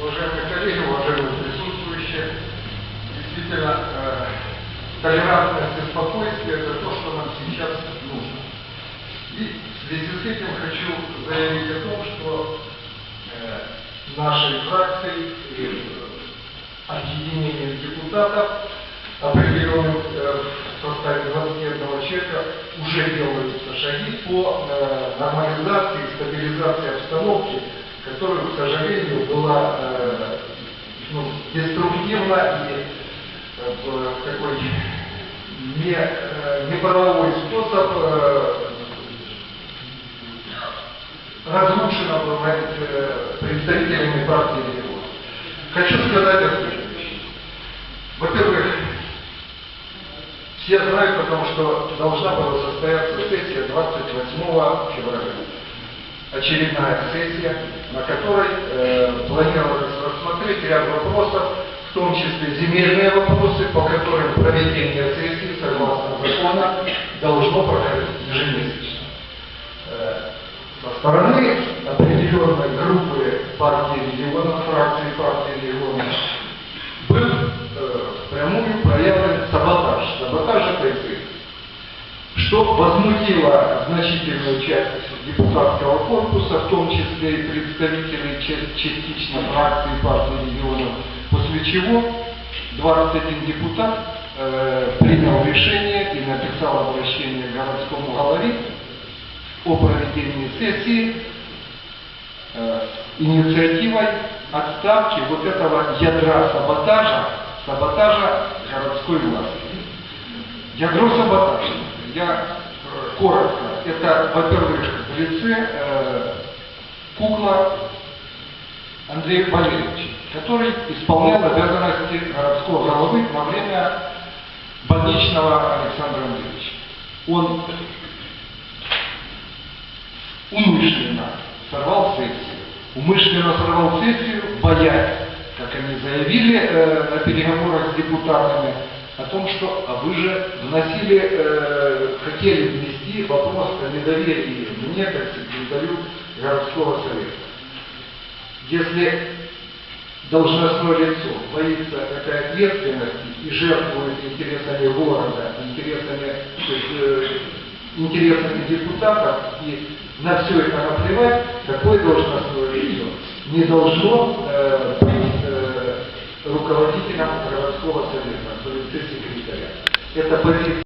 Уважаемые коллеги, уважаемые присутствующие, действительно, э, толерантность и спокойствие – это то, что нам сейчас нужно. И в связи с этим хочу заявить о том, что э, нашей фракцией и объединением депутатов, определенным э, в составе 21 человека, уже делаются шаги по э, нормализации и стабилизации обстановки, которая, к сожалению, была э, ну, деструктивна и э, в такой не, э, неправовой способ э, разрушена была э, представителями партии регионов. Хочу сказать о следующем. Во-первых, все знают, потому что должна была состояться сессия 28 февраля. Очередная сессия, на которой э, планировалось рассмотреть ряд вопросов, в том числе земельные вопросы, по которым проведение сессии, согласно закону, должно проходить ежемесячно. Э, со стороны определенной группы партии регионов, фракции партии регионов, был э, впрямую проявлен саботаж. Саботаж этой сессии. Что возмутило значительную часть депутатского корпуса, в том числе и представителей ча- частично фракции партии регионов, после чего 21 депутат э, принял решение и написал обращение городскому главе о проведении сессии э, инициативой отставки вот этого ядра саботажа, саботажа городской власти. Ядро саботажа. Я э, коротко. Это, во-первых, в лице э, кукла Андрея Валерьевича, который исполнял обязанности городского головы во время больничного Александра Андреевича. Он умышленно сорвал сессию. Умышленно сорвал сессию, боясь, как они заявили э, на переговорах с депутатами, о том, что а вы же вносили, э, хотели внести вопрос о недоверии мне, как секретарю городского совета. Если должностное лицо боится этой ответственности и жертвует интересами города, интересами, то есть, э, интересами депутатов и на все это наплевать, такое должностное лицо не должно э, быть э, руководителем городского совета, в лице Eu depois